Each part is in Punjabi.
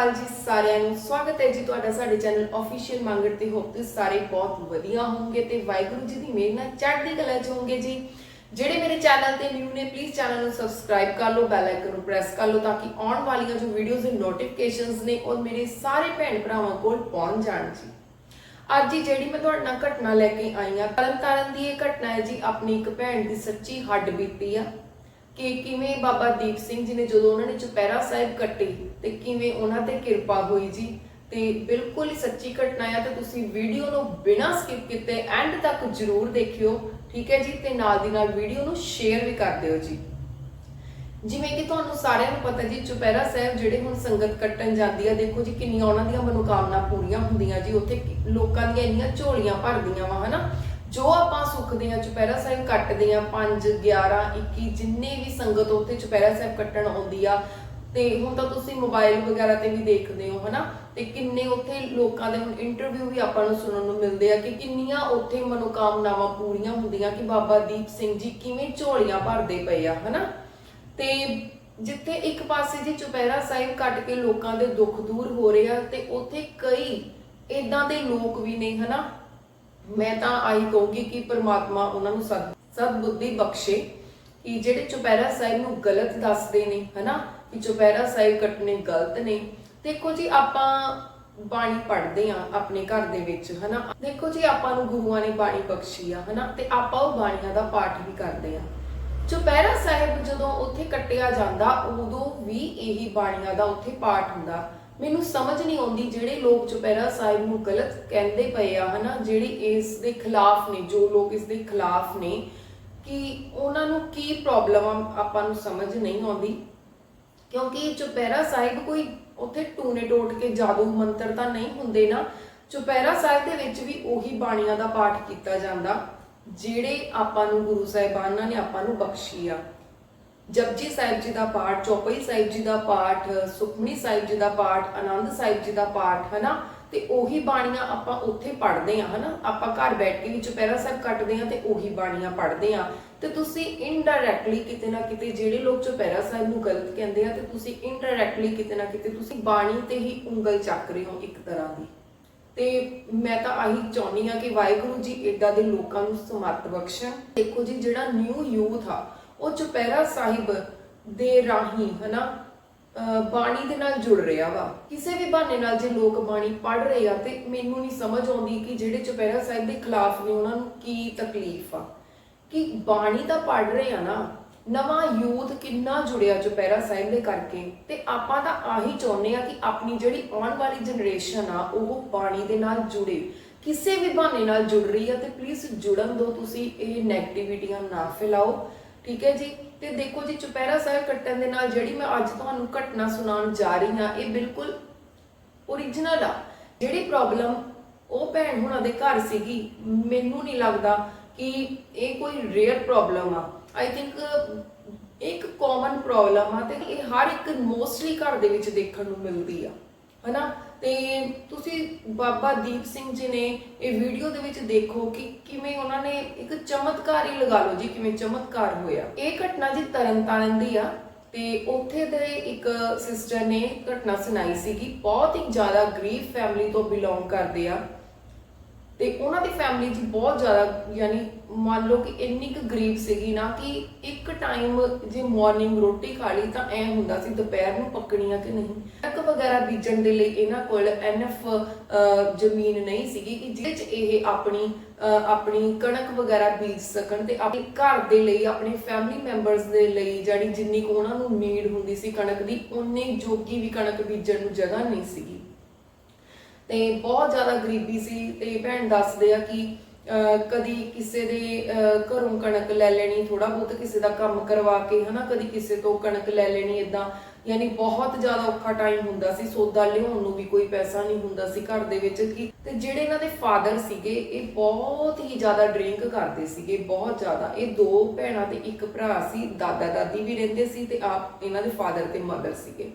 ਅਕਾਲ ਜੀ ਸਾਰਿਆਂ ਨੂੰ। ਸਵਾਗਤ ਹੈ ਜੀ ਤੁਹਾਡਾ ਸਾਡੇ ਚੈਨਲ ਅਫੀਸ਼ੀਅਲ ਮੰਗੜ ਤੇ। ਹੋਪ ਤੁਸੀਂ ਸਾਰੇ ਬਹੁਤ ਵਧੀਆ ਹੋਵੋਗੇ ਤੇ ਵਾਹਿਗੁਰੂ ਜੀ ਦੀ ਮਿਹਰ ਨਾਲ ਚੜ੍ਹਦੀ ਕਲਾ ਚ ਹੋਵੋਗੇ ਜੀ। ਜਿਹੜੇ ਮੇਰੇ ਚੈਨਲ ਤੇ ਨਿਊ ਨੇ ਪਲੀਜ਼ ਚੈਨਲ ਨੂੰ ਸਬਸਕ੍ਰਾਈਬ ਕਰ ਲਓ ਬੈਲ ਆਈਕਨ ਨੂੰ ਪ੍ਰੈਸ ਕਰ ਲਓ ਤਾਂ ਕਿ ਆਉਣ ਵਾਲੀਆਂ ਜੋ ਵੀਡੀਓਜ਼ ਦੇ ਨੋਟੀਫਿਕੇਸ਼ਨਸ ਨੇ, ਉਹ ਮੇਰੇ ਸਾਰੇ ਭੈਣ ਭਰਾਵਾਂ ਕੋਲ ਪਹੁੰਚ ਜਾਣ ਜੀ। ਅੱਜ ਹੀ ਜਿਹੜੀ ਮੈਂ ਤੁਹਾਡੇ ਨਾਲ ਘਟਨਾ ਲੈ ਕੇ ਆਈ ਆ ਤਰਨਤਾਰਨ ਦੀ ਇਹ ਘਟਨਾ ਹੈ ਜੀ, ਆਪਣੀ ਇੱਕ ਭੈਣ ਦੀ ਸੱਚੀ ਹੱਡ ਬੀਤੀ ਆ। ਕਿ ਕਿਵੇਂ ਬਾਬਾ ਦੀਪ ਸਿੰਘ ਜੀ ਨੇ ਜਦੋਂ ਉਹਨਾਂ ਨੇ ਚੁਪਹਿਰਾ ਸਾਹਿਬ ਕੱਟੇ ਤੇ ਕਿਵੇਂ ਉਹਨਾਂ ਤੇ ਕਿਰਪਾ ਹੋਈ ਜੀ, ਤੇ ਬਿਲਕੁਲ ਹੀ ਸੱਚੀ ਘਟਨਾ ਆ ਤੇ ਤੁਸੀਂ ਵੀਡੀਓ ਨੂੰ ਬਿਨਾਂ ਸਕਿਪ ਕੀਤੇ ਐਂਡ ਤੱਕ ਜਰੂਰ ਦੇਖਿਓ, ਠੀਕ ਹੈ ਜੀ? ਤੇ ਨਾਲ ਦੀ ਨਾਲ ਵੀਡੀਓ ਨੂੰ ਸ਼ੇਅਰ ਵੀ ਕਰ ਦਿਓ ਜੀ। ਜਿਵੇਂ ਕਿ ਤੁਹਾਨੂੰ ਸਾਰਿਆਂ ਨੂੰ ਪਤਾ ਜੀ, ਚੁਪਹਿਰਾ ਸਾਹਿਬ ਜਿਹੜੇ ਹੁਣ ਸੰਗਤ ਕੱਟਣ ਜਾਂਦੀ ਆ, ਦੇਖੋ ਜੀ ਕਿੰਨੀਆਂ ਉਹਨਾਂ ਦੀਆਂ ਮਨੋਕਾਮਨਾ ਪੂਰੀਆਂ ਹੁੰਦੀਆਂ ਜੀ, ਉੱਥੇ ਲੋਕਾਂ ਦੀਆਂ ਇੰਨੀਆਂ ਝੋਲੀਆਂ ਭਰਦੀਆਂ ਵਾ, ਹਨਾ? ਜੋ ਆਪਾਂ ਸੁਖਦੇ ਆ ਚੁਪਹਿਰਾ ਸਾਹਿਬ ਕੱਟਦੇ ਆ 5 11 21 ਜਿੰਨੇ ਵੀ ਸੰਗਤ ਉੱਥੇ ਚੁਪਹਿਰਾ ਸਾਹਿਬ ਕੱਟਣ ਆਉਂਦੀ ਆ, ਤੇ ਹੁਣ ਤਾਂ ਤੁਸੀਂ ਮੋਬਾਈਲ ਵਗੈਰਾ ਤੇ ਵੀ ਦੇਖਦੇ ਹੋ, ਹਨਾ? ਤੇ ਕਿੰਨੇ ਉੱਥੇ ਲੋਕਾਂ ਦੇ ਹੁਣ ਇੰਟਰਵਿਊ ਵੀ ਆਪਾਂ ਨੂੰ ਸੁਣਨ ਨੂੰ ਮਿਲਦੇ ਆ ਕਿ ਕਿੰਨੀਆਂ ਉੱਥੇ ਮਨੋਕਾਮਨਾਵਾਂ ਪੂਰੀਆਂ ਹੁੰਦੀਆਂ ਕਿ ਬਾਬਾ ਦੀਪ ਸਿੰਘ ਜੀ ਕਿਵੇਂ ਝੋਲੀਆਂ ਭਰਦੇ ਪਏ ਆ, ਹਨਾ? ਤੇ ਜਿੱਥੇ ਇੱਕ ਪਾਸੇ ਜੀ ਚੁਪਹਿਰਾ ਸਾਹਿਬ ਕੱਟ ਕੇ ਲੋਕਾਂ ਦੇ ਦੁੱਖ ਦੂਰ ਹੋ ਰਹੇ ਆ, ਤੇ ਉੱਥੇ ਕਈ ਇਦਾਂ ਦੇ ਲੋਕ ਵੀ ਨੇ, ਹਨਾ? ਮੈਂ ਤਾਂ ਆਈ ਕਹੂੰਗੀ ਕਿ ਪ੍ਰਮਾਤਮਾ ਉਹਨਾਂ ਨੂੰ ਸਦ ਸਦ ਬੁੱਧੀ ਬਖਸ਼ੇ ਕਿ ਜਿਹੜੇ ਚੁਪਹਿਰਾ ਸਾਹਿਬ ਨੂੰ ਗਲਤ ਦੱਸਦੇ ਨੇ, ਹਨਾ? ਕਿ ਚੁਪਹਿਰਾ ਸਾਹਿਬ ਕੱਟਣੇ ਗਲਤ ਨੇ। ਦੇਖੋ ਜੀ, ਆਪਾਂ ਬਾਣੀ ਪੜ੍ਹਦੇ ਆ ਆਪਣੇ ਘਰ ਦੇ ਵਿੱਚ, ਹਨਾ? ਦੇਖੋ ਜੀ, ਆਪਾਂ ਨੂੰ ਗੁਰੂਆਂ ਨੇ ਬਾਣੀ ਬਖਸ਼ੀ ਆ, ਹਨਾ? ਤੇ ਆਪਾਂ ਉਹ ਬਾਣੀਆਂ ਦਾ ਪਾਠ ਵੀ ਕਰਦੇ ਆ ਚੁਪਹਿਰਾ ਸਾਹਿਬ ਜਦੋਂ ਉੱਥੇ ਕੱਟਿਆ ਜਾਂਦਾ, ਉਦੋਂ ਵੀ ਇਹੀ ਬਾਣੀਆਂ ਦਾ ਉੱਥੇ ਪਾਠ ਹੁੰਦਾ। ਮੈਨੂੰ ਸਮਝ ਨਹੀਂ ਆਉਂਦੀ ਜਿਹੜੇ ਲੋਕ ਚੁਪਹਿਰਾ ਸਾਹਿਬ ਨੂੰ ਗਲਤ ਕਹਿੰਦੇ ਪਏ ਆ, ਹਨਾ? ਜਿਹੜੇ ਇਸ ਦੇ ਖਿਲਾਫ ਨੇ, ਜੋ ਲੋਕ ਇਸ ਦੇ ਖਿਲਾਫ ਨੇ, ਕਿ ਉਹਨਾਂ ਨੂੰ ਕੀ ਪ੍ਰੋਬਲਮ ਆਪਾਂ ਨੂੰ ਸਮਝ ਨਹੀਂ ਆਉਂਦੀ। ਕਿਉਂਕਿ ਚੁਪਹਿਰਾ ਸਾਹਿਬ ਕੋਈ ਉੱਥੇ ਟੂਨੇ ਟੋਟ ਕੇ ਜਾਦੂ ਮੰਤਰ ਤਾਂ ਨਹੀਂ ਹੁੰਦੇ ਨਾ। ਚੁਪਹਿਰਾ ਸਾਹਿਬ ਦੇ ਵਿੱਚ ਵੀ ਉਹੀ ਬਾਣੀਆਂ ਦਾ ਪਾਠ ਕੀਤਾ ਜਾਂਦਾ, ਜਿਹੜੇ ਆਪਾਂ ਨੂੰ ਗੁਰੂ ਸਾਹਿਬਾਨਾਂ ਨੇ ਆਪਾਂ ਨੂੰ ਬਖਸ਼ੀ ਆ। ਜਪਜੀ ਸਾਹਿਬ ਜੀ ਦਾ ਪਾਠ, ਚੌਪਈ ਸਾਹਿਬ ਜੀ ਦਾ ਪਾਠ, ਸੁਖਮਨੀ ਸਾਹਿਬ ਜੀ ਦਾ ਪਾਠ, ਆਨੰਦ ਸਾਹਿਬ ਜੀ ਦਾ ਪਾਠ, ਹਨਾ? ਤੇ ਉਹੀ ਬਾਣੀਆਂ ਆਪਾਂ ਉੱਥੇ ਪੜ੍ਹਦੇ ਆ ਹਨਾ? ਆਪਾਂ ਘਰ ਬੈਠ ਕੇ ਵੀ ਚੁਪਹਿਰਾ ਸਾਹਿਬ ਕੱਟਦੇ ਆ ਤੇ ਉਹੀ ਬਾਣੀਆਂ ਪੜ੍ਹਦੇ ਆ ਤੇ ਤੁਸੀਂ ਇਨਡਾਇਰੈਕਟਲੀ ਕਿਤੇ ਨਾ ਕਿਤੇ ਜਿਹੜੇ ਲੋਕ ਚੁਪਹਿਰਾ ਸਾਹਿਬ ਨੂੰ ਗਲਤ ਕਹਿੰਦੇ ਆ, ਤੇ ਤੁਸੀਂ ਇਨਡਾਇਰੈਕਟਲੀ ਕਿਤੇ ਨਾ ਕਿਤੇ ਤੁਸੀਂ ਬਾਣੀ ਤੇ ਹੀ ਉਂਗਲ ਚੱਕ ਰਹੇ ਹੋ ਇੱਕ ਤਰ੍ਹਾਂ ਦੀ। ਤੇ ਮੈਂ ਤਾਂ ਆਹੀ ਚਾਹੁੰਦੀ ਆ ਕਿ ਵਾਹਿਗੁਰੂ ਜੀ ਇਦਾਂ ਦੇ ਲੋਕਾਂ ਨੂੰ ਸਮਰਥ ਬਖਸ਼ਣ। ਦੇਖੋ ਜੀ, ਜਿਹੜਾ ਨਿਊ ਯੂਥ ਆ ਉਹ ਚੁਪਹਿਰਾ ਸਾਹਿਬ ਦੇ ਰਾਹੀਂ, ਹਨਾ ਬਾਣੀ ਦੇ ਨਾਲ ਜੁੜ ਰਿਹਾ ਵਾ। ਕਿਸੇ ਵੀ ਬਹਾਨੇ ਨਾਲ ਜੇ ਲੋਕ ਬਾਣੀ ਪੜ੍ਹ ਰਹੇ ਆ ਤੇ ਮੈਨੂੰ ਨਹੀਂ ਸਮਝ ਆਉਂਦੀ ਕਿ ਜਿਹੜੇ ਚੁਪਹਿਰਾ ਸਾਹਿਬ ਦੇ ਖਿਲਾਫ ਨੇ, ਉਹਨਾਂ ਨੂੰ ਕੀ ਤਕਲੀਫ ਆ। ਕਿ ਬਾਣੀ ਤਾਂ ਪੜ੍ਹ ਰਹੇ ਆ ਨਾ, ਨਵਾਂ ਯੂਥ ਕਿੰਨਾ ਜੁੜਿਆ ਚੁਪਹਿਰਾ ਸਾਹਿਬ ਦੇ ਕਰਕੇ ਤੇ ਆਪਾਂ ਤਾਂ ਆਹੀ ਚਾਹੁੰਦੇ ਆ ਕਿ ਆਪਣੀ ਜਿਹੜੀ ਆਉਣ ਵਾਲੀ ਜਨਰੇਸ਼ਨ ਆ, ਉਹ ਬਾਣੀ ਦੇ ਨਾਲ ਜੁੜੇ। ਕਿਸੇ ਵੀ ਬਹਾਨੇ ਨਾਲ ਜੁੜ ਰਹੀ ਆ ਤੇ ਪਲੀਜ਼ ਜੁੜਨ ਦਿਓ ਤੁਸੀਂ, ਇਹ ਨੈਗੇਟਿਵਿਟੀਆਂ ਨਾ ਫੈਲਾਓ। ਠੀਕ ਹੈ ਜੀ? ਤੇ ਦੇਖੋ ਜੀ, ਚੁਪਹਿਰਾ ਸਾਹਿਬ ਕੱਟਣ ਦੇ ਨਾਲ ਜਿਹੜੀ ਮੈਂ ਅੱਜ ਤੁਹਾਨੂੰ ਘਟਨਾ ਸੁਣਾਉਣ ਜਾ ਰਹੀ ਹਾਂ, ਇਹ ਬਿਲਕੁਲ ਓਰੀਜਨਲ ਆ। ਜਿਹੜੀ ਪ੍ਰੋਬਲਮ ਉਹ ਭੈਣ ਹੁਣਾਂ ਦੇ ਘਰ ਸੀਗੀ, ਮੈਨੂੰ ਨਹੀਂ ਲੱਗਦਾ ਕਿ ਇਹ ਕੋਈ ਰੇਅਰ ਪ੍ਰੋਬਲਮ ਆ। ਆਈ ਥਿੰਕ ਇੱਕ ਕਾਮਨ ਪ੍ਰੋਬਲਮ ਆ ਤੇ ਇਹ ਹਰ ਇੱਕ ਮੋਸਟਲੀ ਘਰ ਦੇ ਵਿੱਚ ਦੇਖਣ ਨੂੰ ਮਿਲਦੀ ਆ। ਹਨਾ? ਤੇ ਤੁਸੀਂ ਬਾਬਾ ਦੀਪ ਸਿੰਘ ਜੀ ਨੇ ਇਹ ਵੀਡੀਓ ਦੇ ਵਿੱਚ ਦੇਖੋ ਕਿ ਕਿਵੇਂ ਉਹਨਾਂ ਨੇ ਇੱਕ ਚਮਤਕਾਰ ਹੀ ਲਗਾ ਲਓ ਜੀ, ਕਿਵੇਂ ਚਮਤਕਾਰ ਹੋਇਆ। ਇਹ ਘਟਨਾ ਜੀ ਤਰਨਤਾਰਨ ਦੀ ਆ, ਤੇ ਉੱਥੇ ਦੇ ਇੱਕ ਸਿਸਟਰ ਨੇ ਘਟਨਾ ਸੁਣਾਈ ਸੀਗੀ। ਬਹੁਤ ਹੀ ਜ਼ਿਆਦਾ ਗਰੀਬ ਫੈਮਿਲੀ ਤੋਂ ਬਿਲੋਂਗ ਕਰਦੇ ਆ। ਤੇ ਉਹਨਾਂ ਦੀ ਫੈਮਿਲੀ ਜੀ ਬਹੁਤ ਜ਼ਿਆਦਾ ਯਾਨੀ ਮੰਨ ਲਓ ਕਿ ਇੰਨੀ ਕੁ ਗਰੀਬ ਸੀਗੀ ਨਾ ਕਿ ਇੱਕ ਟਾਈਮ ਜੇ ਮਾਰਨਿੰਗ ਰੋਟੀ ਖਾ ਲਈ ਤਾਂ ਐ ਹੁੰਦਾ ਸੀ ਦੁਪਹਿਰ ਨੂੰ ਪੱਕਣੀ ਆ ਕਿ ਨਹੀਂ। ਕਣਕ ਵਗੈਰਾ ਬੀਜਣ ਦੇ ਲਈ ਇਹਨਾਂ ਕੋਲ ਐਨਫ ਜ਼ਮੀਨ ਨਹੀਂ ਸੀਗੀ ਕਿ ਜਿਹਦੇ 'ਚ ਇਹ ਆਪਣੀ ਅਹ, ਆਪਣੀ ਕਣਕ ਵਗੈਰਾ ਬੀਜ ਸਕਣ ਤੇ ਆਪਣੇ ਘਰ ਦੇ ਲਈ ਆਪਣੇ ਫੈਮਿਲੀ ਮੈਂਬਰਸ ਦੇ ਲਈ ਜਿਹੜੀ ਜਿੰਨੀ ਕੁ ਉਹਨਾਂ ਨੂੰ ਨੀਡ ਹੁੰਦੀ ਸੀ ਕਣਕ ਦੀ ਉਨੀ ਜੋਗੀ ਵੀ ਕਣਕ ਬੀਜਣ ਨੂੰ ਜਗ੍ਹਾ ਨਹੀਂ ਸੀਗੀ। ਤੇ ਬਹੁਤ ਜ਼ਿਆਦਾ ਗਰੀਬੀ ਸੀ ਤੇ ਭੈਣ ਦੱਸਦੇ ਆ ਕਿ ਕਦੀ ਕਿਸੇ ਦੇ ਘਰੋਂ ਕਣਕ ਲੈ ਲੈਣੀ ਥੋੜਾ ਬਹੁਤ ਕਿਸੇ ਦਾ ਕੰਮ ਕਰਵਾ ਕੇ, ਹਨਾ, ਕਦੀ ਕਿਸੇ ਤੋਂ ਕਣਕ ਲੈ ਲੈਣੀ ਇਦਾਂ ਯਾਨੀ ਬਹੁਤ ਜ਼ਿਆਦਾ ਔਖਾ ਟਾਈਮ ਹੁੰਦਾ ਸੀ, ਸੌਦਾ ਲਿਆਉਣ ਨੂੰ ਵੀ ਕੋਈ ਪੈਸਾ ਨਹੀਂ ਹੁੰਦਾ ਸੀ ਘਰ ਦੇ ਵਿੱਚ ਕਿ ਤੇ ਜਿਹੜੇ ਇਹਨਾਂ ਦੇ ਫਾਦਰ ਸੀਗੇ, ਇਹ ਬਹੁਤ ਹੀ ਜ਼ਿਆਦਾ ਡਰਿੰਕ ਕਰਦੇ ਸੀਗੇ, ਬਹੁਤ ਜ਼ਿਆਦਾ। ਇਹ ਦੋ ਭੈਣਾਂ ਤੇ ਇੱਕ ਭਰਾ ਸੀ ਦਾਦਾ ਦਾਦੀ ਵੀ ਰਹਿੰਦੇ ਸੀ ਤੇ ਆਪ ਇਹਨਾਂ ਦੇ ਫਾਦਰ ਤੇ ਮਦਰ ਸੀਗੇ।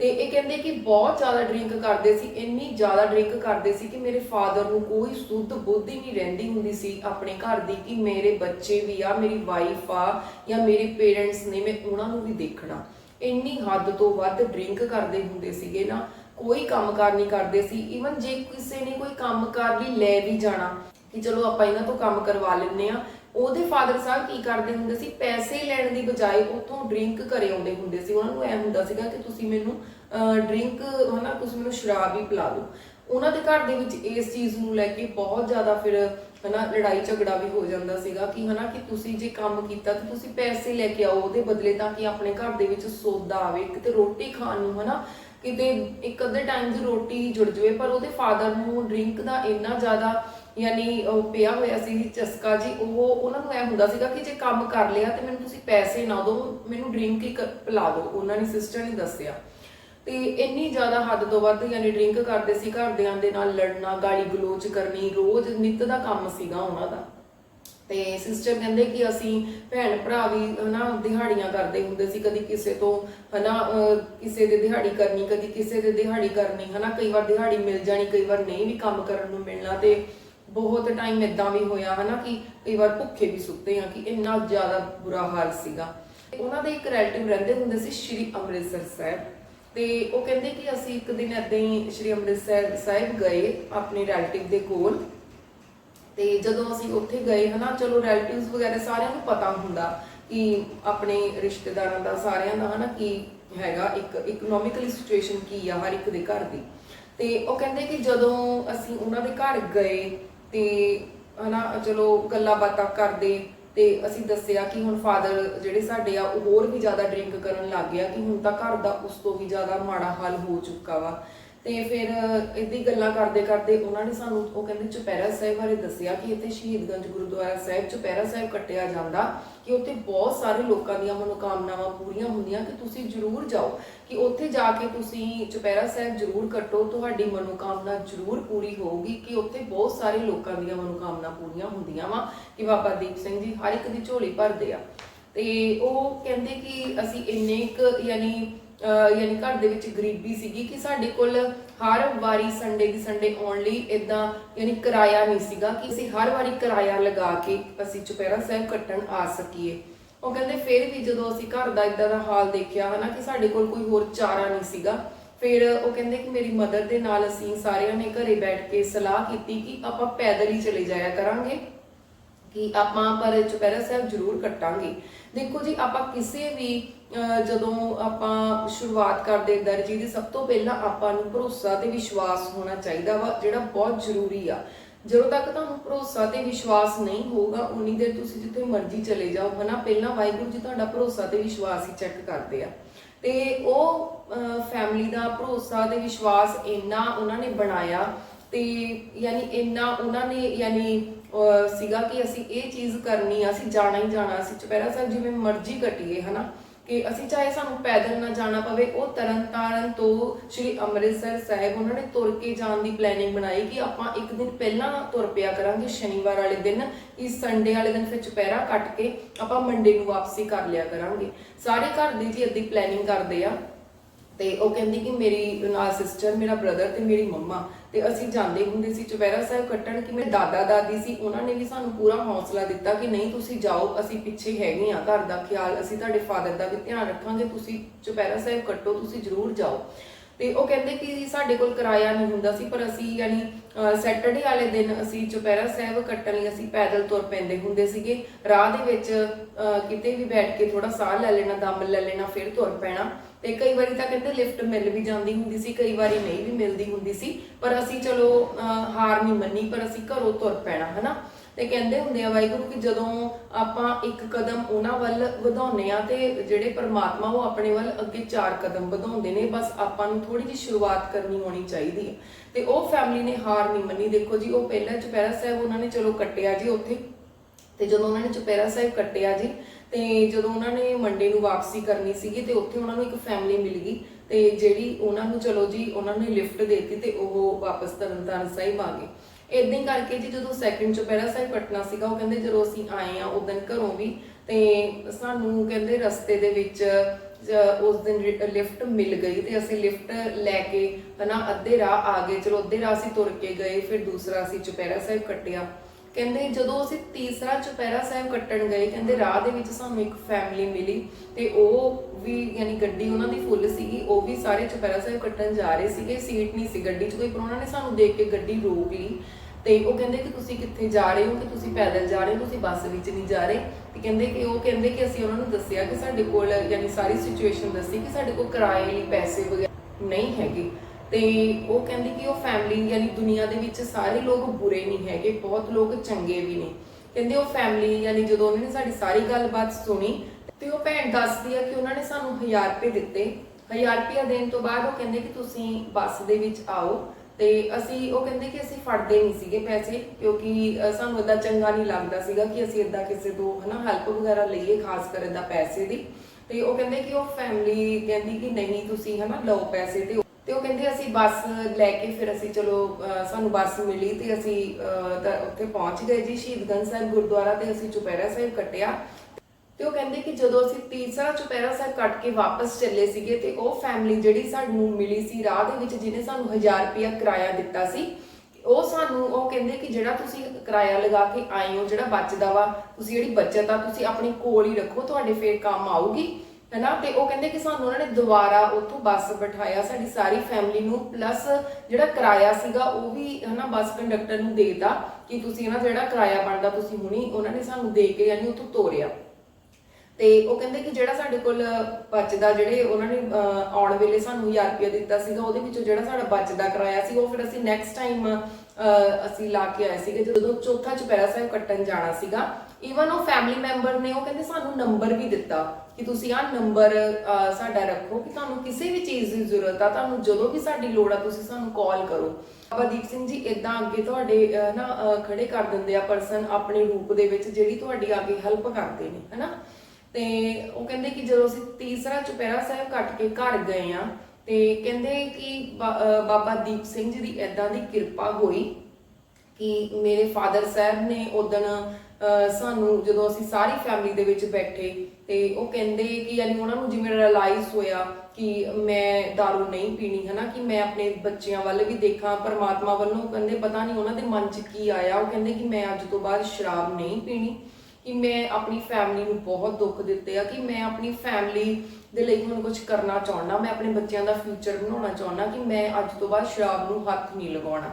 ਤੇ ਇਹ ਕਹਿੰਦੇ ਕਿ ਬਹੁਤ ਜ਼ਿਆਦਾ ਡਰਿੰਕ ਕਰਦੇ ਸੀ, ਇੰਨੀ ਜ਼ਿਆਦਾ ਡਰਿੰਕ ਕਰਦੇ ਸੀ ਕਿ ਮੇਰੇ ਫਾਦਰ ਨੂੰ ਕੋਈ ਸੁੱਧ ਬੁੱਧ ਹੀ ਨਹੀਂ ਰਹਿੰਦੀ ਹੁੰਦੀ ਸੀ ਆਪਣੇ ਘਰ ਦੀ ਕਿ ਮੇਰੇ ਬੱਚੇ ਵੀ ਆ, ਮੇਰੀ ਵਾਈਫ ਆ ਜਾਂ ਮੇਰੇ ਪੇਰੈਂਟਸ ਨੇ ਮੈਂ ਉਹਨਾਂ ਨੂੰ ਵੀ ਦੇਖਣਾ। ਇੰਨੀ ਹੱਦ ਤੋਂ ਵੱਧ ਡਰਿੰਕ ਕਰਦੇ ਹੁੰਦੇ ਸੀਗੇ ਨਾ, ਕੋਈ ਕੰਮਕਾਰ ਨਹੀਂ ਕਰਦੇ ਸੀ। ਈਵਨ ਜੇ ਕਿਸੇ ਨੇ ਕੋਈ ਕੰਮਕਾਰ ਲਈ ਲੈ ਵੀ ਜਾਣਾ, ਕਿ ਚਲੋ ਆਪਾਂ ਇਹਨਾਂ ਤੋਂ ਕੰਮ ਕਰਵਾ ਲੈਂਦੇ ਆ ਉਹਦੇ ਫਾਦਰ ਸਾਹਿਬ ਕੀ ਕਰਦੇ ਹੁੰਦੇ ਸੀ? ਪੈਸੇ ਲੈਣ ਦੀ ਬਜਾਏ ਉੱਥੋਂ ਡਰਿੰਕ ਘਰੇ ਆਉਂਦੇ ਹੁੰਦੇ ਸੀ। ਉਹਨਾਂ ਨੂੰ ਐ ਹੁੰਦਾ ਸੀਗਾ ਕਿ ਤੁਸੀਂ ਮੈਨੂੰ ਡਰਿੰਕ ਹਨਾ, ਤੁਸੀਂ ਮੈਨੂੰ ਸ਼ਰਾਬ ਹੀ ਪਿਲਾ ਦਿਓ। ਉਹਨਾਂ ਦੇ ਘਰ ਦੇ ਵਿੱਚ ਇਸ ਚੀਜ਼ ਨੂੰ ਲੈ ਕੇ ਬਹੁਤ ਜ਼ਿਆਦਾ ਫਿਰ, ਹਨਾ, ਲੜਾਈ ਝਗੜਾ ਵੀ ਹੋ ਜਾਂਦਾ ਸੀਗਾ ਕਿ, ਹਨਾ, ਕਿ ਤੁਸੀਂ ਜੇ ਕੰਮ ਕੀਤਾ ਤਾਂ ਤੁਸੀਂ ਪੈਸੇ ਲੈ ਕੇ ਆਓ ਉਹਦੇ ਬਦਲੇ ਤਾਂ ਕਿ ਆਪਣੇ ਘਰ ਦੇ ਵਿੱਚ ਸੌਦਾ ਆਵੇ। ਕਿਤੇ ਰੋਟੀ ਖਾਣ ਨੂੰ, ਹਨਾ, ਕਿਤੇ ਇੱਕ ਅੱਧੇ ਟਾਈਮ ਦੀ ਰੋਟੀ ਜੁੜ ਜਵੇ, ਪਰ ਉਹਦੇ ਫਾਦਰ ਨੂੰ ਡਰਿੰਕ ਦਾ ਇੰਨਾ ਜ਼ਿਆਦਾ ਯਾਨੀ ਉਹ ਪਿਆ ਹੋਇਆ ਸੀ ਚਸਕਾ ਜੀ, ਉਹ ਉਹਨਾਂ ਨੂੰ ਐ ਹੁੰਦਾ ਸੀਗਾ ਕਿ ਜੇ ਕੰਮ ਕਰ ਲਿਆ ਤੇ ਮੈਨੂੰ ਤੁਸੀਂ ਪੈਸੇ ਨਾ ਦਿਓ, ਮੈਨੂੰ ਡਰਿੰਕ ਹੀ ਪਿਲਾ ਦਿਓ, ਉਹਨਾਂ ਨੇ ਸਿਸਟਰ ਨੇ ਦੱਸਿਆ। ਤੇ ਇੰਨੀ ਜ਼ਿਆਦਾ ਹੱਦ ਤੋਂ ਵੱਧ ਯਾਨੀ ਡਰਿੰਕ ਕਰਦੇ ਸੀ, ਘਰਦਿਆਂ ਦੇ ਨਾਲ ਲੜਨਾ, ਗਾਲੀ ਗਲੋਚ ਕਰਨੀ, ਰੋਜ਼ ਨਿੱਤ ਦਾ ਕੰਮ ਸੀਗਾ ਉਹਨਾਂ ਦਾ। ਤੇ ਸਿਸਟਰ ਕਹਿੰਦੇ ਕਿ ਅਸੀਂ ਭੈਣ ਭਰਾ ਵੀ ਹਨਾ, ਦਿਹਾੜੀਆਂ ਕਰਦੇ ਹੁੰਦੇ ਸੀ, ਕਦੀ ਕਿਸੇ ਤੋਂ ਹਨਾ ਕਿਸੇ ਦੇ ਦਿਹਾੜੀ ਕਰਨੀ, ਕਦੀ ਕਿਸੇ ਦੇ ਦਿਹਾੜੀ ਕਰਨੀ, ਹਨਾ, ਕਈ ਵਾਰ ਦਿਹਾੜੀ ਮਿਲ ਜਾਣੀ, ਕਈ ਵਾਰ ਨਹੀਂ ਵੀ ਕੰਮ ਕਰਨ ਨੂੰ ਮਿਲਣਾ ਤੇ ਬਹੁਤ ਟਾਈਮ ਇਦਾਂ ਵੀ ਹੋਇਆ ਹਨਾ ਕਿ ਕਈ ਵਾਰ ਭੁੱਖੇ ਵੀ ਸੁੱਤੇ ਆ ਕਿ ਇੰਨਾ ਜ਼ਿਆਦਾ ਬੁਰਾ ਹਾਲ ਸੀਗਾ। ਉਹਨਾਂ ਦੇ ਇੱਕ ਰਿਲੇਟਿਵ ਰਹਿੰਦੇ ਹੁੰਦੇ ਸੀ ਸ਼੍ਰੀ ਅੰਮ੍ਰਿਤਸਰ ਸਾਹਿਬ। ਤੇ ਉਹ ਕਹਿੰਦੇ ਕਿ ਅਸੀਂ ਇੱਕ ਦਿਨ ਏਦਾਂ ਹੀ ਸ਼੍ਰੀ ਅੰਮ੍ਰਿਤਸਰ ਸਾਹਿਬ ਗਏ ਆਪਣੇ ਰਿਲੇਟਿਵ ਦੇ ਕੋਲ। ਤੇ ਜਦੋਂ ਅਸੀਂ ਉੱਥੇ ਗਏ ਹਨਾ, ਚਲੋ ਰਿਲੇਟਿਵਸ ਵਗੈਰਾ ਸਾਰਿਆਂ ਨੂੰ ਪਤਾ ਹੁੰਦਾ ਕਿ ਆਪਣੇ ਰਿਸ਼ਤੇਦਾਰਾਂ ਦਾ, ਸਾਰਿਆਂ ਦਾ ਹਨਾ ਕੀ ਹੈਗਾ ਇੱਕ ਇਕਨੋਮਿਕਲੀ ਸਿਚੁਏਸ਼ਨ ਕੀ ਆ ਹਰ ਇੱਕ ਦੇ ਘਰ ਦੀ। ਤੇ ਉਹ ਕਹਿੰਦੇ ਕਿ ਜਦੋਂ ਅਸੀਂ ਉਹਨਾਂ ਦੇ ਘਰ ਗਏ ਤੇ ਹਨਾ, ਚਲੋ ਗੱਲਾਂ ਬਾਤਾਂ ਕਰਦੇ ਤੇ ਅਸੀਂ ਦੱਸਿਆ ਕਿ ਹੁਣ ਫਾਦਰ ਜਿਹੜੇ ਸਾਡੇ ਆ, ਉਹ ਹੋਰ ਵੀ ਜ਼ਿਆਦਾ ਡਰਿੰਕ ਕਰਨ ਲੱਗ ਗਿਆ ਕਿ ਹੁਣ ਤਾਂ ਘਰ ਦਾ ਉਸ ਤੋਂ ਵੀ ਜ਼ਿਆਦਾ ਮਾੜਾ ਹਾਲ ਹੋ ਚੁੱਕਾ ਵਾ। ਤੇ ਫਿਰ ਇਹਦੀ ਗੱਲਾਂ ਕਰਦੇ ਕਰਦੇ ਉਹਨਾਂ ਨੇ ਸਾਨੂੰ ਉਹ ਕਹਿੰਦੇ ਚੁਪਹਿਰਾ ਸਾਹਿਬ ਬਾਰੇ ਦੱਸਿਆ ਕਿ ਇੱਥੇ ਸ਼ਹੀਦਗੰਜ ਗੁਰਦੁਆਰਾ ਸਾਹਿਬ ਚੁਪਹਿਰਾ ਸਾਹਿਬ ਕੱਟਿਆ ਜਾਂਦਾ ਕਿ ਉੱਥੇ ਬਹੁਤ ਸਾਰੇ ਲੋਕਾਂ ਦੀਆਂ ਮਨੋਕਾਮਨਾਵਾਂ ਪੂਰੀਆਂ ਹੁੰਦੀਆਂ ਕਿ ਤੁਸੀਂ ਜ਼ਰੂਰ ਜਾਓ, ਕਿ ਉੱਥੇ ਜਾ ਕੇ ਤੁਸੀਂ ਚੁਪਹਿਰਾ ਸਾਹਿਬ ਜ਼ਰੂਰ ਕੱਟੋ, ਤੁਹਾਡੀ ਮਨੋਕਾਮਨਾ ਜ਼ਰੂਰ ਪੂਰੀ ਹੋਊਗੀ ਕਿ ਉੱਥੇ ਬਹੁਤ ਸਾਰੇ ਲੋਕਾਂ ਦੀਆਂ ਮਨੋਕਾਮਨਾ ਪੂਰੀਆਂ ਹੁੰਦੀਆਂ ਵਾ ਕਿ ਬਾਬਾ ਦੀਪ ਸਿੰਘ ਜੀ ਹਰ ਇੱਕ ਦੀ ਝੋਲੀ ਭਰਦੇ ਆ। ਤੇ ਉਹ ਕਹਿੰਦੇ ਕਿ ਅਸੀਂ ਇੰਨੇ ਕੁ ਯਾਨੀ ਯਾਨੀ ਘਰ ਦੇ ਵਿੱਚ ਗਰੀਬੀ ਸੀਗੀ ਕਿ ਸਾਡੇ ਕੋਲ ਹਰ ਵਾਰੀ ਸੰਡੇ ਦੀ ਸੰਡੇ ਆਉਣ ਲਈ ਇਦਾਂ ਯਾਨੀ ਕਿਰਾਇਆ ਨਹੀਂ ਸੀਗਾ ਕਿ ਅਸੀਂ ਹਰ ਵਾਰੀ ਕਿਰਾਇਆ ਲਗਾ ਕੇ ਅਸੀਂ ਚੁਪਹਿਰਾ ਸਾਹਿਬ ਕੱਟਣ ਆ ਸਕੀਏ। ਉਹ ਕਹਿੰਦੇ ਫਿਰ ਵੀ ਜਦੋਂ ਅਸੀਂ ਘਰ ਦਾ ਇਦਾਂ ਦਾ ਹਾਲ ਦੇਖਿਆ ਹਨਾ ਕਿ ਸਾਡੇ ਕੋਲ ਕੋਈ ਹੋਰ ਚਾਰਾ ਨਹੀਂ ਸੀਗਾ, ਫਿਰ ਉਹ ਕਹਿੰਦੇ ਕਿ ਮੇਰੀ ਮਦਰ ਦੇ ਨਾਲ ਅਸੀਂ ਸਾਰਿਆਂ ਨੇ ਘਰੇ ਬੈਠ ਕੇ ਸਲਾਹ ਕੀਤੀ ਕਿ ਆਪਾਂ ਪੈਦਲ ਹੀ ਚਲੇ ਜਾਇਆ ਕਰਾਂਗੇ। ਕਿ ਆਪਾਂ ਪਰ ਚੁਪਹਿਰਾ ਸਾਹਿਬ ਜ਼ਰੂਰ ਕੱਟਾਂਗੇ। ਦੇਖੋ ਜੀ, ਆਪਾਂ ਕਿਸੇ ਵੀ ਜਦੋਂ ਆਪਾਂ ਸ਼ੁਰੂਆਤ ਕਰਦੇ ਦਰਜੀ ਦੀ, ਸਭ ਤੋਂ ਪਹਿਲਾਂ ਆਪਾਂ ਨੂੰ ਭਰੋਸਾ ਤੇ ਵਿਸ਼ਵਾਸ ਹੋਣਾ ਚਾਹੀਦਾ ਵਾ, ਜਿਹੜਾ ਬਹੁਤ ਜ਼ਰੂਰੀ ਆ। ਜਦੋਂ ਤੱਕ ਤੁਹਾਨੂੰ ਭਰੋਸਾ ਤੇ ਵਿਸ਼ਵਾਸ ਨਹੀਂ ਹੋਊਗਾ, ਉਨੀ ਦੇਰ ਤੁਸੀਂ ਜਿੱਥੇ ਮਰਜ਼ੀ ਚਲੇ ਜਾਓ। ਹਨਾ, ਪਹਿਲਾਂ ਵਾਹਿਗੁਰੂ ਜੀ ਤੁਹਾਡਾ ਭਰੋਸਾ ਤੇ ਵਿਸ਼ਵਾਸ ਹੀ ਚੈੱਕ ਕਰਦੇ ਆ। ਤੇ ਉਹ ਫੈਮਿਲੀ ਦਾ ਭਰੋਸਾ ਤੇ ਵਿਸ਼ਵਾਸ ਇੰਨਾ ਉਹਨਾਂ ਨੇ ਬਣਾਇਆ ਤੇ ਯਾਨੀ ਇੰਨਾ ਉਹਨਾਂ ਨੇ ਯਾਨੀ ਸੀਗਾ ਕਿ ਅਸੀਂ ਇਹ ਚੀਜ਼ ਕਰਨੀ ਆ, ਅਸੀਂ ਜਾਣਾ ਹੀ ਜਾਣਾ, ਅਸੀਂ ਚੁਪਹਿਰਾ ਸਾਹਿਬ ਜਿਵੇਂ ਮਰਜ਼ੀ ਕੱਟੀਏ, ਹਨਾ? ਕਿ ਅਸੀਂ ਚਾਹੇ ਸਾਨੂੰ ਪੈਦਲ ਨਾ ਜਾਣਾ ਪਵੇ, ਉਹ ਤਰਨਤਾਰਨ ਤੋਂ ਸ਼੍ਰੀ ਅੰਮ੍ਰਿਤਸਰ ਸਾਹਿਬ ਉਹਨਾਂ ਨੇ ਤੁਰ ਕੇ ਜਾਣ ਦੀ ਪਲੈਨਿੰਗ ਬਣਾਈ ਕਿ ਆਪਾਂ ਇੱਕ ਦਿਨ ਪਹਿਲਾਂ ਤੁਰ ਪਿਆ ਕਰਾਂਗੇ, ਸ਼ਨੀਵਾਰ ਵਾਲੇ ਦਿਨ, ਇਸ ਸੰਡੇ ਵਾਲੇ ਦਿਨ ਫਿਰ ਚੁਪਹਿਰਾ ਕੱਟ ਕੇ ਆਪਾਂ ਮੰਡੇ ਨੂੰ ਵਾਪਸੀ ਕਰ ਲਿਆ ਕਰਾਂਗੇ। ਸਾਰੇ ਘਰ ਦੀ ਜੀ ਅੱਧੀ ਪਲੈਨਿੰਗ ਕਰਦੇ ਆ ਤੇ ਉਹ ਕਹਿੰਦੀ ਕਿ ਮੇਰੀ ਨਾਲ ਸਿਸਟਰ ਮੇਰਾ ਬ੍ਰਦਰ ਤੇ ਮੇਰੀ ਮੰਮਾ ਤੇ ਅਸੀਂ ਜਾਂਦੇ ਹੁੰਦੇ ਸੀ ਚੁਪਹਿਰਾ ਸਾਹਿਬ ਕੱਟਣ, ਕਿ ਮੇਰੇ ਦਾਦਾ ਦਾਦੀ ਸੀ, ਉਹਨਾਂ ਨੇ ਵੀ ਸਾਨੂੰ ਪੂਰਾ ਹੌਸਲਾ ਦਿੱਤਾ ਕਿ ਨਹੀਂ, ਤੁਸੀਂ ਜਾਓ, ਅਸੀਂ ਪਿੱਛੇ ਹੈਗੇ ਆ ਘਰ ਦਾ ਖਿਆਲ, ਅਸੀਂ ਤੁਹਾਡੇ ਫਾਦਰ ਦਾ ਵੀ ਧਿਆਨ ਰੱਖਾਂਗੇ, ਤੁਸੀਂ ਚੁਪਹਿਰਾ ਸਾਹਿਬ ਕੱਟੋ, ਤੁਸੀਂ ਜ਼ਰੂਰ ਜਾਓ। ਤੇ ਉਹ ਕਹਿੰਦੇ ਕਿ ਸਾਡੇ ਕੋਲ ਕਿਰਾਇਆ ਨਹੀਂ ਹੁੰਦਾ ਸੀ ਪਰ ਅਸੀਂ ਯਾਨੀ ਸੈਟਰਡੇ ਵਾਲੇ ਦਿਨ ਅਸੀਂ ਚੁਪਹਿਰਾ ਸਾਹਿਬ ਕੱਟਣ ਲਈ ਅਸੀਂ ਪੈਦਲ ਤੁਰ ਪੈਂਦੇ ਹੁੰਦੇ ਸੀਗੇ। ਰਾਹ ਦੇ ਵਿੱਚ ਕਿਤੇ ਵੀ ਬੈਠ ਕੇ ਥੋੜਾ ਸਾਹ ਲੈ ਲੈਣਾ ਦਮ ਲੈ ਲੈਣਾ ਫਿਰ ਤੁਰ ਪੈਣਾ। ਤੇ ਕਈ ਵਾਰੀ ਤਾਂ ਕਹਿੰਦੇ ਲਿਫਟ ਮਿਲ ਵੀ ਜਾਂਦੀ ਹੁੰਦੀ ਸੀ ਕਈ ਵਾਰੀ ਨਹੀਂ ਵੀ ਮਿਲਦੀ ਹੁੰਦੀ ਸੀ। ਪਰ ਅਸੀਂ ਚਲੋ ਅਹ, ਹਾਰ ਨਹੀਂ ਮੰਨੀ ਪਰ ਅਸੀਂ ਘਰੋਂ ਤੁਰ ਪੈਣਾ ਹਨਾ? ਤੇ ਕਹਿੰਦੇ ਹੁੰਦੇ ਆ ਵਾਹਿਗੁਰੂ ਕਿ ਜਦੋਂ ਆਪਾਂ ਇੱਕ ਕਦਮ ਉਹਨਾਂ ਵੱਲ ਵਧਾਉਂਦੇ ਆ ਤੇ ਜਿਹੜੇ ਪਰਮਾਤਮਾ ਉਹ ਆਪਣੇ ਵੱਲ ਅੱਗੇ ਚਾਰ ਕਦਮ ਵਧਾਉਂਦੇ ਨੇ, ਬਸ ਆਪਾਂ ਨੂੰ ਥੋੜੀ ਜਿਹੀ ਸ਼ੁਰੂਆਤ ਕਰਨੀ ਹੋਣੀ ਚਾਹੀਦੀ ਹੈ। ਤੇ ਉਹ ਫੈਮਿਲੀ ਨੇ ਹਾਰ ਨਹੀਂ ਮੰਨੀ। ਦੇਖੋ ਜੀ, ਉਹ ਪਹਿਲਾਂ ਚੁਪਹਿਰਾ ਸਾਹਿਬ ਉਹਨਾਂ ਨੇ ਚਲੋ ਕੱਟਿਆ ਜੀ ਉੱਥੇ। ਤੇ ਜਦੋਂ ਉਹਨਾਂ ਨੇ ਚੁਪਹਿਰਾ ਸਾਹਿਬ ਕੱਟਿਆ ਜੀ, ਤੇ ਜਦੋਂ ਉਹਨਾਂ ਨੇ ਮੰਡੇ ਨੂੰ ਵਾਪਸੀ ਕਰਨੀ ਸੀਗੀ ਤੇ ਉੱਥੇ ਉਹਨਾਂ ਨੂੰ ਇੱਕ ਫੈਮਿਲੀ ਮਿਲ ਗਈ। ਤੇ ਜਿਹੜੀ ਉਹਨਾਂ ਨੂੰ ਚਲੋ ਜੀ, ਉਹਨਾਂ ਨੇ ਲਿਫਟ ਦਿੱਤੀ ਤੇ ਉਹ ਵਾਪਸ ਤਰਨਤਾਰਨ ਸਾਹਿਬ ਆ ਗਏ। ਇਦਾਂ ਹੀ ਕਰਕੇ ਜੀ ਜਦੋਂ ਸੈਕਿੰਡ ਚੁਪਹਿਰਾ ਸਾਹਿਬ ਕੱਟਣਾ ਸੀਗਾ, ਉਹ ਕਹਿੰਦੇ ਜਦੋਂ ਅਸੀਂ ਆਏ ਆ ਉਦੋਂ ਘਰੋਂ ਵੀ, ਤੇ ਸਾਨੂੰ ਕਹਿੰਦੇ ਰਸਤੇ ਦੇ ਵਿੱਚ ਉਸ ਦਿਨ ਲਿਫਟ ਮਿਲ ਗਈ ਤੇ ਅਸੀਂ ਲਿਫਟ ਲੈ ਕੇ ਹਨਾ ਅੱਧੇ ਰਾਹ ਆ ਗਏ ਚਲੋ ਅੱਧੇ ਰਾਹ ਅਸੀਂ ਤੁਰ ਕੇ ਗਏ, ਫਿਰ ਦੂਸਰਾ ਅਸੀਂ ਚੁਪਹਿਰਾ ਸਾਹਿਬ ਕੱਟਿਆ। ਕਹਿੰਦੇ ਜਦੋਂ ਅਸੀਂ ਤੀਸਰਾ ਚੁਪਹਿਰਾ ਸਾਹਿਬ ਕੱਟਣ ਗਏ, ਕਹਿੰਦੇ ਰਾਹ ਦੇ ਵਿੱਚ ਸਾਨੂੰ ਇੱਕ ਫੈਮਿਲੀ ਮਿਲੀ ਤੇ ਉਹ ਵੀ ਯਾਨੀ ਗੱਡੀ ਉਹਨਾਂ ਦੀ ਫੁੱਲ ਸੀਗੀ, ਉਹ ਵੀ ਸਾਰੇ ਚੁਪਹਿਰਾ ਸਾਹਿਬ ਕੱਟਣ ਜਾ ਰਹੇ ਸੀਗੇ ਸੀਟ ਨਹੀਂ ਸੀ ਗੱਡੀ 'ਚ ਕੋਈ, ਪਰ ਉਹਨਾਂ ਨੇ ਸਾਨੂੰ ਦੇਖ ਕੇ ਗੱਡੀ ਰੋਕ ਲਈ ਤੇ ਉਹ ਕਹਿੰਦੇ ਕਿ ਤੁਸੀਂ ਕਿੱਥੇ ਜਾ ਰਹੇ ਹੋ, ਕਿ ਤੁਸੀਂ ਪੈਦਲ ਜਾ ਰਹੇ ਹੋ, ਤੁਸੀਂ ਬੱਸ ਵਿੱਚ ਨਹੀਂ ਜਾ ਰਹੇ। ਤੇ ਕਹਿੰਦੇ ਕਿ ਉਹ ਕਹਿੰਦੇ ਕਿ ਅਸੀਂ ਉਹਨਾਂ ਨੂੰ ਦੱਸਿਆ ਕਿ ਸਾਡੇ ਕੋਲ ਯਾਨੀ ਸਾਰੀ ਸਿਚੁਏਸ਼ਨ ਦੱਸੀ ਕਿ ਸਾਡੇ ਕੋਲ ਕਿਰਾਏ ਲਈ ਪੈਸੇ ਵਗੈਰਾ ਨਹੀਂ ਹੈਗੇ। ਤੇ ਉਹ ਕਹਿੰਦੀ ਕਿ ਉਹ ਫੈਮਿਲੀ ਯਾਨੀ ਦੁਨੀਆ ਦੇ ਵਿੱਚ ਸਾਰੇ ਲੋਕ ਬੁਰੇ ਨਹੀਂ ਹੈਗੇ, ਬਹੁਤ ਲੋਕ ਚੰਗੇ ਵੀ ਨੇ। ਕਹਿੰਦੇ ਉਹ ਫੈਮਿਲੀ ਯਾਨੀ ਜਦੋਂ ਉਹਨਾਂ ਨੇ ਸਾਡੀ ਸਾਰੀ ਗੱਲਬਾਤ ਸੁਣੀ, ਤੇ ਉਹ ਭੈਣ ਦੱਸਦੀ ਆ ਕਿ ਉਹਨਾਂ ਨੇ ਸਾਨੂੰ 1000 ਰੁਪਏ ਦਿੱਤੇ। 1000 ਰੁਪਏ ਦੇਣ ਤੋਂ ਬਾਅਦ ਉਹ ਕਹਿੰਦੇ ਕਿ ਤੁਸੀਂ ਬੱਸ ਦੇ ਵਿੱਚ ਆਓ ਤੇ ਅਸੀਂ, ਉਹ ਕਹਿੰਦੇ ਕਿ ਅਸੀਂ ਫੜਦੇ ਨਹੀਂ ਸੀਗੇ ਪੈਸੇ, ਕਿਉਂਕਿ ਸਾਨੂੰ ਇਦਾਂ ਚੰਗਾ ਨਹੀਂ ਲੱਗਦਾ ਸੀਗਾ ਕਿ ਅਸੀਂ ਇਦਾਂ ਕਿਸੇ ਤੋਂ ਹਨਾ ਹੈਲਪ ਵਗੈਰਾ ਲਈਏ, ਖਾਸ ਕਰ ਇਦਾਂ ਪੈਸੇ ਦੀ। ਤੇ ਉਹ ਕਹਿੰਦੇ ਕਿ ਉਹ ਫੈਮਿਲੀ ਕਹਿੰਦੀ ਕਿ ਨਹੀਂ, ਤੁਸੀਂ ਹਨਾ ਲਓ ਪੈਸੇ ਤੇ ਕਹਿੰਦੇ ਅਸੀਂ ਬੱਸ ਲੈ ਕੇ ਫਿਰ ਅਸੀਂ ਚਲੋ ਅਹ ਸਾਨੂੰ ਬੱਸ ਮਿਲੀ ਤੇ ਅਸੀਂ ਅਹ, ਤਾਂ ਉੱਥੇ ਪਹੁੰਚ ਗਏ ਜੀ ਸ਼ਹੀਦਗੰਜ ਸਾਹਿਬ ਗੁਰਦੁਆਰਾ ਤੇ ਅਸੀਂ ਚੁਪਹਿਰਾ ਸਾਹਿਬ ਕੱਟਿਆ। ਤੇ ਉਹ ਕਹਿੰਦੇ ਕਿ ਜਦੋਂ ਅਸੀਂ ਤੀਸਰਾ ਚੁਪਹਿਰਾ ਸਾਹਿਬ ਕੱਟ ਕੇ ਵਾਪਸ ਚੱਲੇ ਸੀਗੇ ਤੇ ਉਹ ਫੈਮਿਲੀ ਜਿਹੜੀ ਸਾਨੂੰ ਮਿਲੀ ਸੀ ਰਾਹ ਦੇ ਵਿੱਚ ਜਿਹਨੇ ਸਾਨੂੰ 1000 ਰੁਪਇਆ ਕਿਰਾਇਆ ਦਿੱਤਾ ਸੀ ਉਹ ਸਾਨੂੰ ਉਹ ਕਹਿੰਦੇ ਕਿ ਜਿਹੜਾ ਤੁਸੀਂ ਕਿਰਾਇਆ ਲਗਾ ਕੇ ਆਏ ਹੋ ਜਿਹੜਾ ਬਚਦਾ ਵਾ ਤੁਸੀਂ ਜਿਹੜੀ ਬਚਤ ਆ ਤੁਸੀਂ ਆਪਣੇ ਕੋਲ ਹੀ ਰੱਖੋ ਤੁਹਾਡੇ ਫੇਰ ਕੰਮ ਆਊਗੀ। ਹੈਨਾ? ਤੇ ਉਹ ਕਹਿੰਦੇ ਕਿ ਸਾਨੂੰ ਉਹਨਾਂ ਨੇ ਦੁਬਾਰਾ ਉੱਥੋਂ ਬੱਸ ਬਿਠਾਇਆ, ਸਾਡੀ ਸਾਰੀ ਫੈਮਿਲੀ ਨੂੰ ਪਲੱਸ ਜਿਹੜਾ ਕਿਰਾਇਆ ਸੀਗਾ, ਉਹ ਵੀ ਹਨਾ ਬੱਸ ਕੰਡਕਟਰ ਨੂੰ ਦੇਤਾ ਕਿ ਤੁਸੀਂ ਨਾ ਜਿਹੜਾ ਕਿਰਾਇਆ ਬਣਦਾ ਤੁਸੀਂ ਹੁਣੀ ਉਹਨਾਂ ਨੇ ਸਾਨੂੰ ਦੇ ਕੇ ਯਾਨੀ ਉੱਥੋਂ ਤੋਰਿਆ। ਤੇ ਉਹ ਕਹਿੰਦੇ ਕਿ ਜਿਹੜਾ ਸਾਡੇ ਕੋਲ ਬਚਦਾ, ਜਿਹੜੇ ਉਹਨਾਂ ਨੇ ਆਉਣ ਵੇਲੇ ਸਾਨੂੰ 1000 ਰੁਪਏ ਦਿੱਤਾ ਸੀਗਾ, ਉਹਦੇ ਵਿੱਚੋਂ ਜਿਹੜਾ ਸਾਡਾ ਬਚਦਾ ਕਰਾਇਆ ਸੀ, ਉਹ ਫਿਰ ਅਸੀਂ ਨੈਕਸਟ ਟਾਈਮ ਅਸੀਂ ਲਾ ਕੇ ਆਏ ਸੀਗੇ, ਜਦੋਂ ਚੌਥਾ ਚੁਪਹਿਰਾ ਸਾਹਿਬ ਕੱਟਣ ਜਾਣਾ ਸੀਗਾ ਈਵਨ ਉਹ ਫੈਮਿਲੀ ਮੈਂਬਰ ਨੇ ਉਹ ਕਹਿੰਦੇ ਸਾਨੂੰ ਨੰਬਰ ਵੀ ਦਿੱਤਾ। ਕਿ ਤੁਸੀਂ ਆਹ ਨੰਬਰ ਸਾਡਾ ਰੱਖੋ ਕਿ ਤੁਹਾਨੂੰ ਕਿਸੇ ਵੀ ਚੀਜ਼ ਦੀ ਜ਼ਰੂਰਤ ਆ, ਤੁਹਾਨੂੰ ਜਦੋਂ ਵੀ ਸਾਡੀ ਲੋੜ ਆ, ਤੁਸੀਂ ਸਾਨੂੰ ਕਾਲ ਕਰੋ। ਬਾਬਾ ਸਿੰਘ ਜੀ ਇਦਾਂ ਅੱਗੇ ਤੁਹਾਡੇ ਨਾ ਖੜੇ ਕਰ ਦਿੰਦੇ ਆ ਪਰਸਨ ਆਪਣੇ ਰੂਪ ਦੇ ਵਿੱਚ ਜਿਹੜੀ ਤੁਹਾਡੀ ਅੱਗੇ ਹੈਲਪ ਕਰਦੇ ਨੇ, ਹਨਾ? ਤੇ ਉਹ ਕਹਿੰਦੇ ਕਿ ਜਦੋਂ ਅਸੀਂ ਤੀਸਰਾ ਚੁਪਹਿਰਾ ਸਾਹਿਬ ਕੱਟ ਕੇ ਘਰ ਗਏ ਆ, ਤੇ ਕਹਿੰਦੇ ਕਿ ਬਾਬਾ ਦੀਪ ਸਿੰਘ ਜੀ ਦੀ ਏਦਾਂ ਦੀ ਕਿਰਪਾ ਹੋਈ ਕਿ ਮੇਰੇ ਫਾਦਰ ਸਾਹਿਬ ਨੇ ਉਦਣ ਸਾਨੂੰ ਜਦੋਂ ਅਸੀਂ ਸਾਰੀ ਫੈਮਿਲੀ ਦੇ ਵਿੱਚ ਬੈਠੇ ਤੇ ਉਹ ਕਹਿੰਦੇ ਕਿ ਯਾਨੀ ਉਹਨਾਂ ਨੂੰ ਜਿਵੇਂ ਰਿਅਲਾਈਜ਼ ਹੋਇਆ ਕਿ ਮੈਂ दारू ਨਹੀਂ ਪੀਣੀ, ਹਨਾ, ਕਿ ਮੈਂ ਆਪਣੇ ਬੱਚਿਆਂ ਵੱਲ ਵੀ ਦੇਖਾਂ, ਪਰਮਾਤਮਾ ਵੱਲੋਂ ਕਹਿੰਦੇ ਪਤਾ ਨਹੀਂ ਉਹਨਾਂ ਦੇ ਮਨ 'ਚ ਕੀ ਆਇਆ, ਉਹ ਕਹਿੰਦੇ ਕਿ ਮੈਂ ਅੱਜ ਤੋਂ ਬਾਅਦ ਸ਼ਰਾਬ ਨਹੀਂ ਪੀਣੀ, ਕਿ ਮੈਂ ਆਪਣੀ ਫੈਮਿਲੀ ਨੂੰ ਬਹੁਤ ਦੁੱਖ ਦਿੱਤੇ ਆ, ਕਿ ਮੈਂ ਆਪਣੀ ਫੈਮਿਲੀ ਦੇ ਲਈ ਹੁਣ ਕੁਝ ਕਰਨਾ ਚਾਹੁੰਦਾ, ਮੈਂ ਆਪਣੇ ਬੱਚਿਆਂ ਦਾ ਫਿਊਚਰ ਬਣਾਉਣਾ ਚਾਹੁੰਦਾ, ਕਿ ਮੈਂ ਅੱਜ ਤੋਂ ਬਾਅਦ ਸ਼ਰਾਬ ਨੂੰ ਹੱਥ ਨਹੀਂ ਲਗਾਉਣਾ।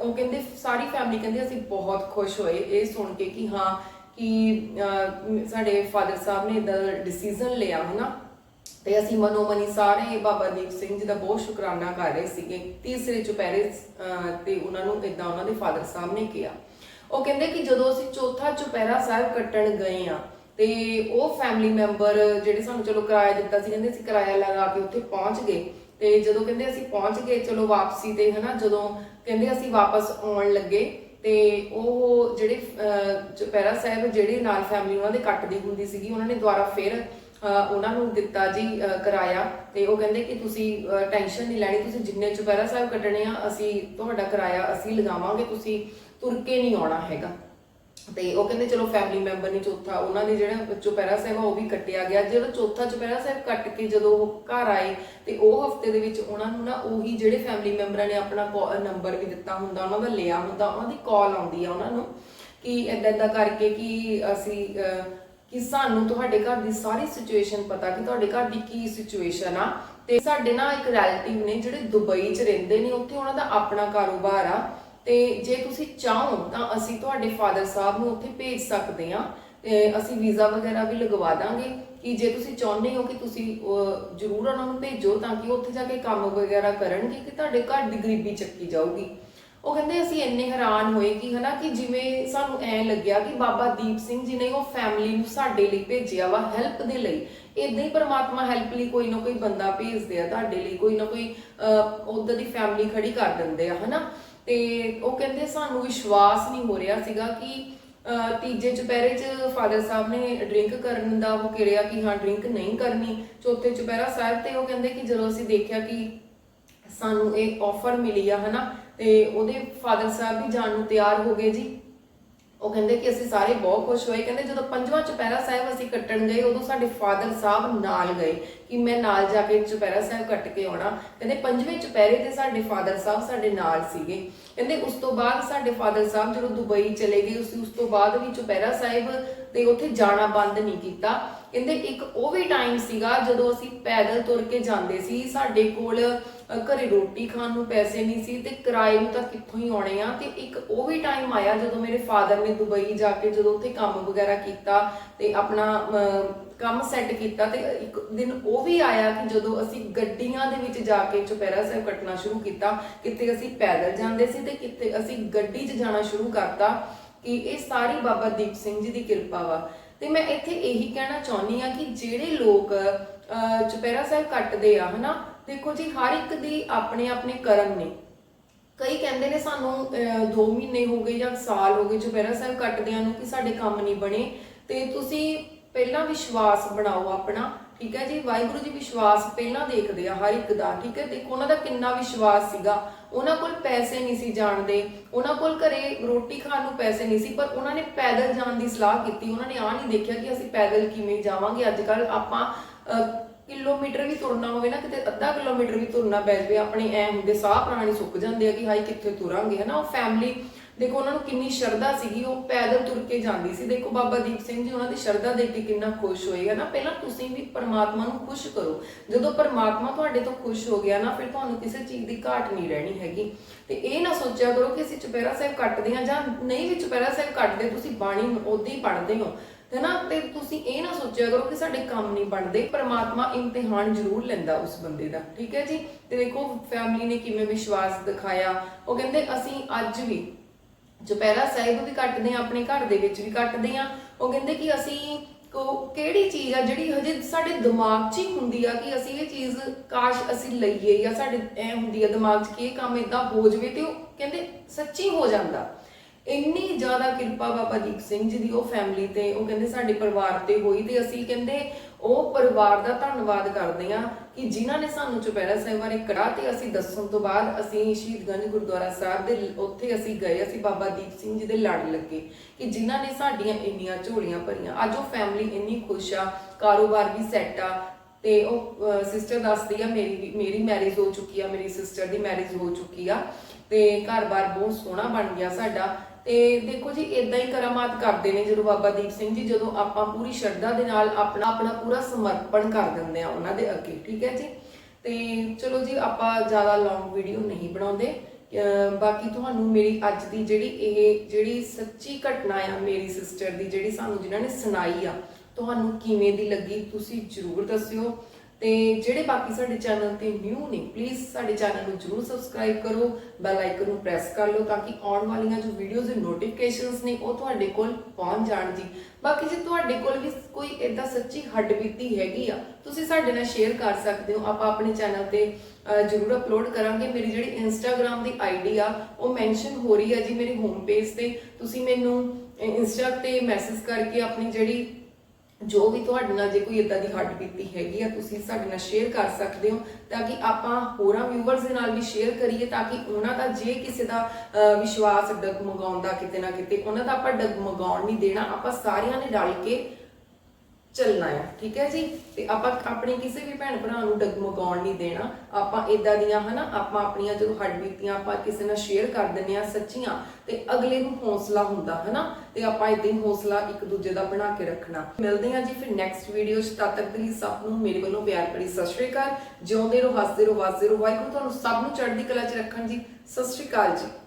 ਉਹ ਕਹਿੰਦੇ, ਸਾਰੀ ਫੈਮਿਲੀ ਕਹਿੰਦੇ ਅਸੀਂ ਬਹੁਤ ਖੁਸ਼ ਹੋਏ, ਇਹ ਸੁਣ ਕੇ ਕਿ ਹਾਂ ਕਿ ਅਹ, ਸਾਡੇ ਫਾਦਰ ਸਾਹਿਬ ਨੇ ਇਦਾਂ ਡਿਸੀਜਨ ਲਿਆ ਹਨਾ? ਤੇ ਅਸੀਂ ਮਨੋ ਮਨੀ ਸਾਰੇ ਬਾਬਾ ਦੀਪ ਸਿੰਘ ਜੀ ਦਾ ਬਹੁਤ ਸ਼ੁਕਰਾਨਾ ਕਰ ਰਹੇ ਸੀਗੇ ਤੀਸਰੇ ਚੁਪਹਿਰੇ ਅਹ, ਤੇ ਉਹਨਾਂ ਨੂੰ ਇਦਾਂ ਉਹਨਾਂ ਦੇ ਫਾਦਰ ਸਾਹਿਬ ਨੇ ਕਿਹਾ। ਉਹ ਕਹਿੰਦੇ ਕਿ ਜਦੋਂ ਅਸੀਂ ਚੌਥਾ ਚੁਪਹਿਰਾ ਸਾਹਿਬ ਕੱਟਣ ਗਏ ਆ ਤੇ ਉਹ ਫੈਮਿਲੀ ਮੈਂਬਰ ਜਿਹੜੇ ਸਾਨੂੰ ਚਲੋ ਕਿਰਾਇਆ ਦਿੱਤਾ ਸੀ ਕਹਿੰਦੇ ਅਸੀਂ ਕਿਰਾਇਆ ਲਗਾ ਕੇ ਉੱਥੇ ਪਹੁੰਚ ਗਏ। ਤੇ ਜਦੋਂ ਕਹਿੰਦੇ ਅਸੀਂ ਪਹੁੰਚ ਗਏ ਚਲੋ ਵਾਪਸੀ ਤੇ ਹਨਾ ਜਦੋਂ ਕਹਿੰਦੇ ਅਸੀਂ ਵਾਪਸ ਆਉਣ ਲੱਗੇ ਤੇ ਉਹ ਜਿਹੜੇ ਅਹ, ਚੁਪਹਿਰਾ ਸਾਹਿਬ ਜਿਹੜੇ ਨਾਲ ਫੈਮਿਲੀ ਉਹਨਾਂ ਦੇ ਕੱਟਦੀ ਹੁੰਦੀ ਸੀਗੀ ਉਹਨਾਂ ਨੇ ਦੁਬਾਰਾ ਫਿਰ ਉਹਨਾਂ ਨੂੰ ਦਿੱਤਾ ਜੀ ਅਹ, ਕਿਰਾਇਆ ਤੇ ਉਹ ਕਹਿੰਦੇ ਕਿ ਤੁਸੀਂ ਟੈਨਸ਼ਨ ਨਹੀਂ ਲੈਣੀ ਤੁਸੀਂ ਜਿੰਨੇ ਚੁਪਹਿਰਾ ਸਾਹਿਬ ਕੱਟਣੇ ਆ ਅਸੀਂ ਤੁਹਾਡਾ ਕਿਰਾਇਆ ਅਸੀਂ ਲਗਾਵਾਂਗੇ ਤੁਸੀਂ ਤੁਰ ਕੇ ਨਹੀਂ ਆਉਣਾ ਹੈਗਾ। ਤੇ ਉਹ ਕਹਿੰਦੇ ਚਲੋ ਫੈਮਿਲੀ ਮੈਂਬਰ ਨੇ ਚੌਥਾ, ਉਹਨਾਂ ਦੇ ਜਿਹੜਾ ਚੁਪਹਿਰਾ ਸਾਹਿਬ ਆ ਉਹ ਵੀ ਕੱਟਿਆ ਗਿਆ। ਜਦੋਂ ਚੌਥਾ ਚੁਪਹਿਰਾ ਸਾਹਿਬ ਕੱਟ ਕੇ ਜਦੋਂ ਉਹ ਘਰ ਆਏ ਤੇ ਉਹ ਹਫ਼ਤੇ ਦੇ ਵਿੱਚ ਉਹਨਾਂ ਨੂੰ ਨਾ ਉਹੀ ਜਿਹੜੇ ਫੈਮਿਲੀ ਮੈਂਬਰਾਂ ਨੇ ਆਪਣਾ ਨੰਬਰ ਵੀ ਦਿੱਤਾ ਹੁੰਦਾ, ਉਹਨਾਂ ਦਾ ਲਿਆ ਹੁੰਦਾ, ਉਹਨਾਂ ਦੀ ਕਾਲ ਆਉਂਦੀ ਆ ਉਹਨਾਂ ਨੂੰ ਕਿ ਏਦਾਂ ਏਦਾਂ ਕਰਕੇ ਕਿ ਅਸੀਂ ਕਿ ਸਾਨੂੰ ਤੁਹਾਡੇ ਘਰ ਦੀ ਸਾਰੀ ਸਿਚੁਏਸ਼ਨ ਪਤਾ ਕਿ ਤੁਹਾਡੇ ਘਰ ਦੀ ਕੀ ਸਿਚੁਏਸ਼ਨ ਆ। ਤੇ ਸਾਡੇ ਨਾਲ ਇੱਕ ਰਿਲੇਟਿਵ ਨੇ ਜਿਹੜੇ ਦੁਬਈ 'ਚ ਰਹਿੰਦੇ ਨੇ, ਉੱਥੇ ਉਹਨਾਂ ਦਾ ਆਪਣਾ ਕਾਰੋਬਾਰ ਆ। ਤੇ ਜੇ ਤੁਸੀਂ ਚਾਹੋ ਤਾਂ ਅਸੀਂ ਤੁਹਾਡੇ ਫਾਦਰ ਸਾਹਿਬ ਨੂੰ ਉੱਥੇ ਭੇਜ ਸਕਦੇ ਹਾਂ ਅਸੀਂ ਵੀਜ਼ਾ ਵਗੈਰਾ ਵੀ ਲਗਵਾ ਦਾਂਗੇ। ਕਿ ਜੇ ਤੁਸੀਂ ਚਾਹੁੰਦੇ ਹੋ ਕਿ ਤੁਸੀਂ ਜ਼ਰੂਰ ਉਹਨਾਂ ਨੂੰ ਭੇਜੋ ਤਾਂ ਕਿ ਉੱਥੇ ਜਾ ਕੇ ਕੰਮ ਵਗੈਰਾ ਕਰਨਗੇ ਕਿ ਤੁਹਾਡੇ ਘਰ ਦੀ ਗਰੀਬੀ ਚੱਕੀ ਜਾਊਗੀ। ਉਹ ਕਹਿੰਦੇ ਅਸੀਂ ਇੰਨੇ ਹੈਰਾਨ ਹੋਏ ਕਿ ਹਨਾ ਕਿ ਜਿਵੇਂ ਸਾਨੂੰ ਐ ਲੱਗਿਆ ਕਿ ਬਾਬਾ ਦੀਪ ਸਿੰਘ ਜੀ ਨੇ ਉਹ ਫੈਮਿਲੀ ਨੂੰ ਸਾਡੇ ਲਈ ਭੇਜਿਆ ਵਾ ਹੈਲਪ ਦੇ ਲਈ। ਇਦਾਂ ਹੀ ਪ੍ਰਮਾਤਮਾ ਹੈਲਪ ਲਈ ਕੋਈ ਨਾ ਕੋਈ ਬੰਦਾ ਭੇਜਦੇ ਆ, ਤੁਹਾਡੇ ਲਈ ਕੋਈ ਨਾ ਕੋਈ ਉਧਰ ਦੀ ਫੈਮਿਲੀ ਖੜੀ ਕਰ ਦਿੰਦੇ ਆ, ਹਨਾ? ਤੇ ਉਹ ਕਹਿੰਦੇ ਸਾਨੂੰ ਵਿਸ਼ਵਾਸ ਨਹੀਂ ਹੋ ਰਿਹਾ ਸੀਗਾ ਕਿ ਤੀਜੇ ਚੁਪਹਿਰੇ 'ਚ ਫਾਦਰ ਸਾਹਿਬ ਨੇ ਡਰਿੰਕ ਕਰਨ ਦਾ ਉਹ ਕਿਰਿਆ ਕਿ ਹਾਂ ਡਰਿੰਕ ਨਹੀਂ ਕਰਨੀ। ਚੌਥੇ ਚੁਪਹਿਰਾ ਸਾਹਿਬ ਤੇ ਉਹ ਕਹਿੰਦੇ ਕਿ ਜਦੋਂ ਅਸੀਂ ਦੇਖਿਆ ਕਿ ਸਾਨੂੰ ਇਹ ਆਫਰ ਮਿਲੀ ਆ, ਹਨਾ, ਤੇ ਉਹਦੇ ਫਾਦਰ ਸਾਹਿਬ ਵੀ ਜਾਣ ਨੂੰ ਤਿਆਰ ਹੋ ਗਏ ਜੀ। ਉਹ ਕਹਿੰਦੇ ਕਿ ਅਸੀਂ ਸਾਰੇ ਬਹੁਤ ਖੁਸ਼ ਹੋਏ। ਕਹਿੰਦੇ ਜਦੋਂ ਪੰਜਵਾਂ ਚੁਪਹਿਰਾ ਸਾਹਿਬ ਅਸੀਂ ਕੱਟਣ ਗਏ, ਉਦੋਂ ਸਾਡੇ ਫਾਦਰ ਸਾਹਿਬ ਨਾਲ ਗਏ ਕਿ ਮੈਂ ਨਾਲ ਜਾ ਕੇ ਚੁਪਹਿਰਾ ਸਾਹਿਬ ਕੱਟ ਕੇ ਆਉਣਾ। ਕਹਿੰਦੇ ਪੰਜਵੇਂ ਚੁਪਹਿਰੇ ਤੇ ਸਾਡੇ ਫਾਦਰ ਸਾਹਿਬ ਸਾਡੇ ਨਾਲ ਸੀਗੇ। ਕਹਿੰਦੇ ਉਸ ਤੋਂ ਬਾਅਦ ਸਾਡੇ ਫਾਦਰ ਸਾਹਿਬ ਜਦੋਂ ਦੁਬਈ ਚਲੇ ਗਏ ਉਸ ਉਸ ਤੋਂ ਬਾਅਦ ਵੀ ਚੁਪਹਿਰਾ ਸਾਹਿਬ ਤੇ ਉੱਥੇ ਜਾਣਾ ਬੰਦ ਨਹੀਂ ਕੀਤਾ। ਕਹਿੰਦੇ ਇੱਕ ਉਹ ਵੀ ਟਾਈਮ ਸੀਗਾ ਜਦੋਂ ਅਸੀਂ ਪੈਦਲ ਤੁਰ ਕੇ ਜਾਂਦੇ ਸੀ, ਸਾਡੇ ਕੋਲ ਅ, ਘਰੇ ਰੋਟੀ ਖਾਣ ਨੂੰ ਪੈਸੇ ਨਹੀਂ ਸੀ ਤੇ ਕਿਰਾਏ ਨੂੰ ਤਾਂ ਕਿੱਥੋਂ ਹੀ ਆਉਣੇ ਆ। ਤੇ ਇੱਕ ਉਹ ਵੀ ਟਾਈਮ ਆਇਆ ਜਦੋਂ ਮੇਰੇ ਫਾਦਰ ਨੇ ਦੁਬਈ ਜਾ ਕੇ ਜਦੋਂ ਉੱਥੇ ਕੰਮ ਵਗੈਰਾ ਕੀਤਾ ਤੇ ਆਪਣਾ ਅ, ਕੰਮ ਸੈੱਟ ਕੀਤਾ ਤੇ ਇੱਕ ਦਿਨ ਉਹ ਵੀ ਆਇਆ ਕਿ ਜਦੋਂ ਅਸੀਂ ਗੱਡੀਆਂ ਦੇ ਵਿੱਚ ਜਾ ਕੇ ਚੁਪਹਿਰਾ ਸਾਹਿਬ ਕੱਟਣਾ ਸ਼ੁਰੂ ਕੀਤਾ ਕਿਤੇ ਅਸੀਂ ਪੈਦਲ ਜਾਂਦੇ ਸੀ ਤੇ ਕਿਤੇ ਅਸੀਂ ਗੱਡੀ 'ਚ ਜਾਣਾ ਸ਼ੁਰੂ ਕਰਤਾ ਕਿ ਇਹ ਸਾਰੀ ਬਾਬਾ ਦੀਪ ਸਿੰਘ ਜੀ ਦੀ ਕਿਰਪਾ ਵਾ। ਤੇ ਮੈਂ ਇੱਥੇ ਇਹੀ ਕਹਿਣਾ ਚਾਹੁੰਦੀ ਆ ਕਿ ਜਿਹੜੇ ਲੋਕ ਅਹ, ਚੁਪਹਿਰਾ ਸਾਹਿਬ ਕੱਟਦੇ ਆ ਹਨਾ ਦੇਖੋ ਜੀ ਹਰ ਇੱਕ ਦੀ ਆਪਣੇ ਆਪਣੇ ਕਰਮ ਨੇ। ਕਈ ਕਹਿੰਦੇ ਨੇ ਸਾਨੂੰ 2 ਮਹੀਨੇ ਹੋ ਗਏ ਜਾਂ ਸਾਲ ਹੋ ਗਏ ਚੁਪਹਿਰਾ ਸਾਹਿਬ ਕੱਟਦਿਆਂ ਨੂੰ ਕਿ ਸਾਡੇ ਕੰਮ ਨਹੀਂ ਬਣੇ। ਤੇ ਤੁਸੀਂ ਪਹਿਲਾਂ ਵਿਸ਼ਵਾਸ ਬਣਾਓ ਆਪਣਾ ਠੀਕ ਹੈ ਜੀ? ਵਾਹਿਗੁਰੂ ਜੀ ਵਿਸ਼ਵਾਸ ਪਹਿਲਾਂ ਦੇਖਦੇ ਆ ਹਰ ਇੱਕ ਦਾ ਠੀਕ ਹੈ? ਦੇਖੋ ਉਹਨਾਂ ਦਾ ਕਿੰਨਾ ਵਿਸ਼ਵਾਸ ਸੀਗਾ। ਉਹਨਾਂ ਕੋਲ ਪੈਸੇ ਨਹੀਂ ਸੀ ਜਾਣਦੇ। ਉਹਨਾਂ ਕੋਲ ਘਰੇ ਰੋਟੀ ਖਾਣ ਨੂੰ ਪੈਸੇ ਨਹੀਂ ਸੀ ਪਰ ਉਹਨਾਂ ਨੇ ਪੈਦਲ ਜਾਣ ਦੀ ਸਲਾਹ ਕੀਤੀ। ਉਹਨਾਂ ਨੇ ਆ ਨਹੀਂ ਦੇਖਿਆ ਕਿ ਅਸੀਂ ਪੈਦਲ ਕਿਵੇਂ ਜਾਵਾਂਗੇ। ਅੱਜ ਕੱਲ ਆਪਾਂ ਅਹ, ਕਿਲੋਮੀਟਰ ਵੀ ਤੁਰਨਾ ਹੋਵੇ ਨਾ, ਕਿਤੇ ਅੱਧਾ ਕਿਲੋਮੀਟਰ ਵੀ ਤੁਰਨਾ ਪੈ ਜਾਵੇ, ਆਪਣੇ ਐ ਹੁੰਦੇ ਸਾਹ ਪ੍ਰਾਣੀ ਸੁੱਕ ਜਾਂਦੇ ਆ ਕਿ ਹਾਈ ਕਿੱਥੇ ਤੁਰਾਂਗੇ, ਹਨਾ? ਉਹ ਫੈਮਿਲੀ ਦੇਖੋ ਉਹਨਾਂ ਨੂੰ ਕਿੰਨੀ ਸ਼ਰਧਾ ਸੀਗੀ, ਉਹ ਪੈਦਲ ਤੁਰ ਕੇ ਜਾਂਦੀ ਸੀ। ਦੇਖੋ ਬਾਬਾ ਦੀਪ ਸਿੰਘ ਜੀ ਉਹਨਾਂ ਦੀ ਸ਼ਰਧਾ ਦੇਖ ਕੇ ਕਿੰਨਾ ਖੁਸ਼ ਹੋਏ, ਹਨਾ? ਪਹਿਲਾਂ ਤੁਸੀਂ ਵੀ ਪਰਮਾਤਮਾ ਨੂੰ ਖੁਸ਼ ਕਰੋ। ਜਦੋਂ ਪਰਮਾਤਮਾ ਤੁਹਾਡੇ ਤੋਂ ਖੁਸ਼ ਹੋ ਗਿਆ ਨਾ, ਫਿਰ ਤੁਹਾਨੂੰ ਕਿਸੇ ਚੀਜ਼ ਦੀ ਘਾਟ ਨਹੀਂ ਰਹਿਣੀ ਹੈਗੀ। ਤੇ ਇਹ ਨਾ ਸੋਚਿਆ ਕਰੋ ਕਿ ਅਸੀਂ ਚੁਪਹਿਰਾ ਸਾਹਿਬ ਕੱਟਦੇ ਹਾਂ ਜਾਂ ਨਹੀਂ ਵੀ ਚੁਪਹਿਰਾ ਸਾਹਿਬ ਕੱਟਦੇ, ਤੁਸੀਂ ਬਾਣੀ ਉਦੋਂ ਹੀ ਪੜ੍ਹਦੇ ਹੋ। ਤੇ ਨਾ ਤੇ ਤੁਸੀਂ ਇਹ ਨਾ ਸੋਚਿਆ ਕਰੋ ਕਿ ਸਾਡੇ ਕੰਮ ਨਹੀਂ ਬਣਦੇ। ਪਰਮਾਤਮਾ ਇਮਤਿਹਾਨ ਜ਼ਰੂਰ ਲੈਂਦਾ ਉਸ ਬੰਦੇ ਦਾ। ਠੀਕ ਹੈ ਜੀ? ਤੇ ਦੇਖੋ ਫੈਮਿਲੀ ਨੇ ਕਿਵੇਂ ਵਿਸ਼ਵਾਸ ਦਿਖਾਇਆ। ਉਹ ਕਹਿੰਦੇ, ਅਸੀਂ ਅੱਜ ਵੀ ਚੁਪਹਿਰਾ ਸਾਹਿਬ ਵੀ ਕੱਟਦੇ ਆ ਆਪਣੇ ਘਰ ਦੇ ਵਿੱਚ ਵੀ ਕੱਟਦੇ ਆ ਉਹ ਕਹਿੰਦੇ ਕਿ ਅਸੀਂ ਕੋ- ਕਿਹੜੀ ਚੀਜ਼ ਆ ਜਿਹੜੀ ਹਜੇ ਸਾਡੇ ਦਿਮਾਗ 'ਚ ਹੀ ਹੁੰਦੀ ਆ ਕਿ ਅਸੀਂ ਇਹ ਚੀਜ਼ ਕਾਸ਼ ਅਸੀਂ ਲਈਏ ਜਾਂ ਸਾਡੇ ਐ ਹੁੰਦੀ ਆ ਦਿਮਾਗ 'ਚ ਕਿ ਇਹ ਕੰਮ ਇਦਾਂ ਹੋ ਜਵੇ ਤੇ ਉਹ ਕਹਿੰਦੇ ਸੱਚੀ ਹੋ ਜਾਂਦਾ। ਇੰਨੀ ਜ਼ਿਆਦਾ ਕਿਰਪਾ ਬਾਬਾ ਦੀਪ ਸਿੰਘ ਜੀ ਦੀ ਉਹ ਫੈਮਿਲੀ ਤੇ, ਉਹ ਕਹਿੰਦੇ ਸਾਡੇ ਪਰਿਵਾਰ ਤੇ ਹੋਈ ਤੇ ਅਸੀਂ ਕਹਿੰਦੇ ਉਹ ਪਰਿਵਾਰ ਦਾ ਧੰਨਵਾਦ ਕਰਦੇ ਆ ਕਿ ਜਿਨ੍ਹਾਂ ਨੇ ਸਾਨੂੰ ਚੁਪਹਿਰਾ ਸਾਹਿਬ ਬਾਰੇ ਕਰਾ ਤੇ ਅਸੀਂ ਦੱਸਣ ਤੋਂ ਬਾਅਦ ਅਸੀਂ ਸ਼ਹੀਦਗੰਜ ਗੁਰਦੁਆਰਾ ਸਾਹਿਬ ਦੇ ਉੱਥੇ ਅਸੀਂ ਗਏ, ਅਸੀਂ ਬਾਬਾ ਦੀਪ ਸਿੰਘ ਜੀ ਦੇ ਲੜ ਲੱਗੇ ਕਿ ਜਿਨ੍ਹਾਂ ਨੇ ਸਾਡੀਆਂ ਇੰਨੀਆਂ ਝੋਲੀਆਂ ਭਰੀਆਂ। ਅੱਜ ਉਹ ਫੈਮਿਲੀ ਇੰਨੀ ਖੁਸ਼ ਆ, ਕਾਰੋਬਾਰ ਵੀ ਸੈੱਟ ਆ ਤੇ ਉਹ ਸਿਸਟਰ ਦੱਸਦੀ ਆ, ਮੇਰੀ ਵੀ- ਮੇਰੀ ਮੈਰਿਜ ਹੋ ਚੁੱਕੀ ਆ, ਮੇਰੀ ਸਿਸਟਰ ਦੀ ਮੈਰਿਜ ਹੋ ਚੁੱਕੀ ਆ ਤੇ ਘਰ-ਬਾਰ ਬਹੁਤ ਸੋਹਣਾ ਬਣ ਗਿਆ ਸਾਡਾ। ਤੇ ਦੇਖੋ ਜੀ ਇਦਾਂ ਹੀ ਕਰਾਮਾਤ ਕਰਦੇ ਨੇ ਜਦੋਂ ਬਾਬਾ ਦੀਪ ਸਿੰਘ ਜੀ, ਜਦੋਂ ਆਪਾਂ ਪੂਰੀ ਸ਼ਰਧਾ ਦੇ ਨਾਲ ਆਪਣਾ ਆਪਣਾ ਪੂਰਾ ਸਮਰਪਣ ਕਰ ਦਿੰਦੇ ਆ ਉਹਨਾਂ ਦੇ ਅੱਗੇ, ਠੀਕ ਹੈ ਜੀ? ਤੇ ਚਲੋ ਜੀ, ਆਪਾਂ ਜ਼ਿਆਦਾ ਲੌਂਗ ਵੀਡੀਓ ਨਹੀਂ ਬਣਾਉਂਦੇ। ਬਾਕੀ ਤੁਹਾਨੂੰ ਮੇਰੀ ਅੱਜ ਦੀ ਜਿਹੜੀ ਇਹ ਜਿਹੜੀ ਸੱਚੀ ਘਟਨਾ ਆ, ਮੇਰੀ ਸਿਸਟਰ ਦੀ, ਜਿਹੜੀ ਸਾਨੂੰ ਜਿਨ੍ਹਾਂ ਨੇ ਸੁਣਾਈ ਆ, ਤੁਹਾਨੂੰ ਕਿਵੇਂ ਦੀ ਲੱਗੀ, ਤੁਸੀਂ ਜਰੂਰ ਦੱਸਿਓ। ਤੇ ਜਿਹੜੇ ਬਾਕੀ ਸਾਡੇ ਚੈਨਲ ਤੇ ਨਿਊ ਨੇ ਪਲੀਜ਼ ਸਾਡੇ ਚੈਨਲ ਨੂੰ ਜਰੂਰ ਸਬਸਕ੍ਰਾਈਬ ਕਰੋ ਬੈਲ ਆਈਕਨ ਨੂੰ ਪ੍ਰੈਸ ਕਰ ਲਓ ਤਾਂ ਕਿ ਆਉਣ ਵਾਲੀਆਂ ਜੋ ਵੀਡੀਓਜ਼ ਦੇ ਨੋਟੀਫਿਕੇਸ਼ਨਸ ਨੇ, ਉਹ ਤੁਹਾਡੇ ਕੋਲ ਪਹੁੰਚ ਜਾਣ ਜੀ। ਬਾਕੀ ਜੇ ਤੁਹਾਡੇ ਕੋਲ ਵੀ ਕੋਈ ਇਦਾਂ ਸੱਚੀ ਹੱਡਬੀਤੀ ਹੈਗੀ ਆ, ਤੁਸੀਂ ਸਾਡੇ ਨਾਲ ਸ਼ੇਅਰ ਕਰ ਸਕਦੇ ਹੋ। ਆਪਾਂ ਆਪਣੇ ਚੈਨਲ ਤੇ ਜ਼ਰੂਰ ਅਪਲੋਡ ਕਰਾਂਗੇ। ਮੇਰੀ ਜਿਹੜੀ ਇੰਸਟਾਗ੍ਰam ਦੀ ਆਈਡੀ ਆ, ਉਹ ਮੈਂਸ਼ਨ ਹੋ ਰਹੀ ਆ ਜੀ ਮੇਰੇ ਹੋਮ ਪੇਜ ਤੇ। ਤੁਸੀਂ ਮੈਨੂੰ ਇੰਸਟਾ ਤੇ ਮੈਸੇਜ ਕਰਕੇ ਆਪਣੀ ਜਿਹੜੀ ਜੋ ਵੀ ਤੁਹਾਡੇ ਨਾਲ ਜੇ ਕੋਈ ਇਦਾਂ ਦੀ ਹੱਡ ਬੀਤੀ ਹੈਗੀ ਆ ਤੁਸੀਂ ਸਾਡੇ ਨਾਲ ਸ਼ੇਅਰ ਕਰ ਸਕਦੇ ਹੋ ਤਾਂ ਕਿ ਆਪਾਂ ਹੋਰਾਂ ਵਿਊਵਰਸ ਦੇ ਨਾਲ ਵੀ ਸ਼ੇਅਰ ਕਰੀਏ ਤਾਂ ਕਿ ਉਹਨਾਂ ਦਾ ਜੇ ਕਿਸੇ ਦਾ ਅਹ, ਵਿਸ਼ਵਾਸ ਡਗਮਗਾਉਂਦਾ ਕਿਤੇ ਨਾ ਕਿਤੇ ਉਹਨਾਂ ਦਾ ਆਪਾਂ ਡਗਮਗਾਉਣ ਨਹੀਂ ਦੇਣਾ ਆਪਾਂ ਸਾਰਿਆਂ ਨੇ ਰਲ ਕੇ ਚੱਲਣਾ ਹੈ ਠੀਕ ਹੈ ਜੀ? ਤੇ ਆਪਾਂ ਆਪਣੇ ਕਿਸੇ ਵੀ ਭੈਣ ਭਰਾ ਨੂੰ ਡਗਮਗਾਉਣ ਨਹੀਂ ਦੇਣਾ। ਆਪਾਂ ਇਦਾਂ ਦੀਆਂ, ਹਨਾ, ਆਪਾਂ ਆਪਣੀਆਂ ਜਦੋਂ ਹੱਡਬੀਤੀਆਂ ਆਪਾਂ ਕਿਸੇ ਨਾਲ ਸ਼ੇਅਰ ਕਰ ਦਿੰਦੇ ਆ ਸੱਚੀਆਂ, ਤੇ ਅਗਲੇ ਨੂੰ ਹੌਸਲਾ ਹੁੰਦਾ, ਹਨਾ? ਤੇ ਆਪਾਂ ਇਦਾਂ ਹੀ ਹੌਸਲਾ ਇੱਕ ਦੂਜੇ ਦਾ ਬਣਾ ਕੇ ਰੱਖਣਾ। ਮਿਲਦੇ ਹਾਂ ਜੀ ਫਿਰ ਨੈਕਸਟ ਵੀਡੀਓ 'ਚ। ਤਦ ਤੱਕ ਲਈ ਸਭ ਨੂੰ ਮੇਰੇ ਵੱਲੋਂ ਪਿਆਰ ਭਰੀ ਸਤਿ ਸ਼੍ਰੀ ਅਕਾਲ। ਜਿਉਂਦੇ ਰਹੋ, ਹੱਸਦੇ ਰਹੋ ਵਸਦੇ ਰਹੋ। ਵਾਹਿਗੁਰੂ ਤੁਹਾਨੂੰ ਸਭ ਨੂੰ ਚੜ੍ਹਦੀ ਕਲਾ 'ਚ ਰੱਖਣ ਜੀ। ਸਤਿ ਸ਼੍ਰੀ ਅਕਾਲ ਜੀ।